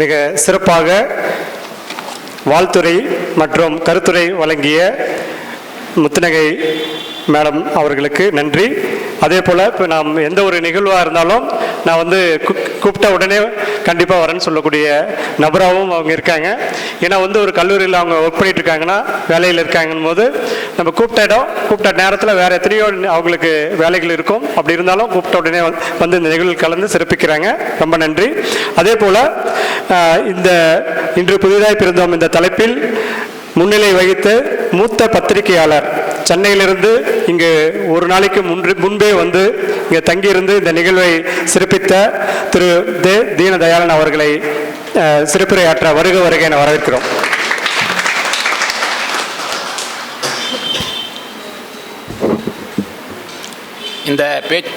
மிக சிறப்பாக வாழ்த்துறை மற்றும் கருத்துரை வழங்கிய முத்துநகை மேடம் அவர்களுக்கு நன்றி. அதே போல் இப்போ நாம் எந்த ஒரு நிகழ்வாக இருந்தாலும் நான் வந்து கூப்பிட்ட உடனே கண்டிப்பாக வரேன்னு சொல்லக்கூடிய நபராகவும் அவங்க இருக்காங்க. ஏன்னா வந்து ஒரு கல்லூரியில் அவங்க ஒர்க் பண்ணிட்டு இருக்காங்கன்னா வேலையில் இருக்காங்கன்னு போது நம்ம கூப்பிட்ட இடம் கூப்பிட்ட நேரத்தில் வேறு எத்தனையோ அவங்களுக்கு வேலைகள் இருக்கும். அப்படி இருந்தாலும் கூப்பிட்ட உடனே வந்து- இந்த நிகழ்வில் கலந்து சிறப்பிக்கிறாங்க. ரொம்ப நன்றி. அதே போல் இந்த இன்று புதிதாக பிறந்தோம் இந்த தலைப்பில் முன்னிலை வகித்து மூத்த பத்திரிகையாளர் சென்னையிலிருந்து இங்கு ஒரு நாளைக்கு முன்று முன்பே வந்து இங்கே தங்கியிருந்து இந்த நிகழ்வை சிறப்பித்த திரு தே தீனதயாளன் அவர்களை சிறப்புரையாற்ற வருக வருகை என வரவேற்கிறோம். இந்த பேச்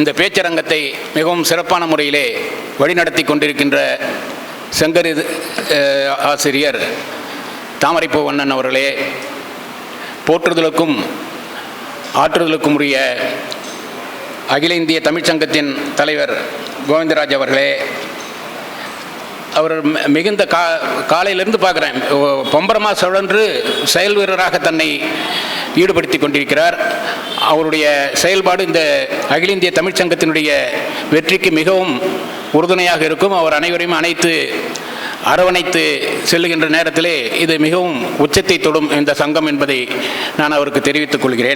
இந்த பேச்சரங்கத்தை மிகவும் சிறப்பான முறையிலே வழிநடத்தி கொண்டிருக்கின்ற செங்கரி ஆசிரியர் தாமரைப்பூ வண்ணன் அவர்களே போற்றுதலுக்கும் ஆற்றுதலுக்கும் உரிய அகில இந்திய தமிழ்ச்சங்கத்தின் தலைவர் கோவிந்தராஜ் அவர்களே அவர் மிகுந்த கா காலையிலிருந்து பார்க்குறேன். பொம்பரமா சுழன்று செயல் வீரராக தன்னை ஈடுபடுத்தி கொண்டிருக்கிறார். அவருடைய செயல்பாடு இந்த அகில இந்திய தமிழ்ச்சங்கத்தினுடைய வெற்றிக்கு மிகவும் உறுதுணையாக இருக்கும். அவர் அனைவரையும் அனைத்து அரவணைத்து செல்லுகின்ற நேரத்திலே இது மிகவும் உச்சத்தை தொடும் இந்த சங்கம் என்பதை நான் அவருக்கு தெரிவித்துக் கொள்கிறேன்.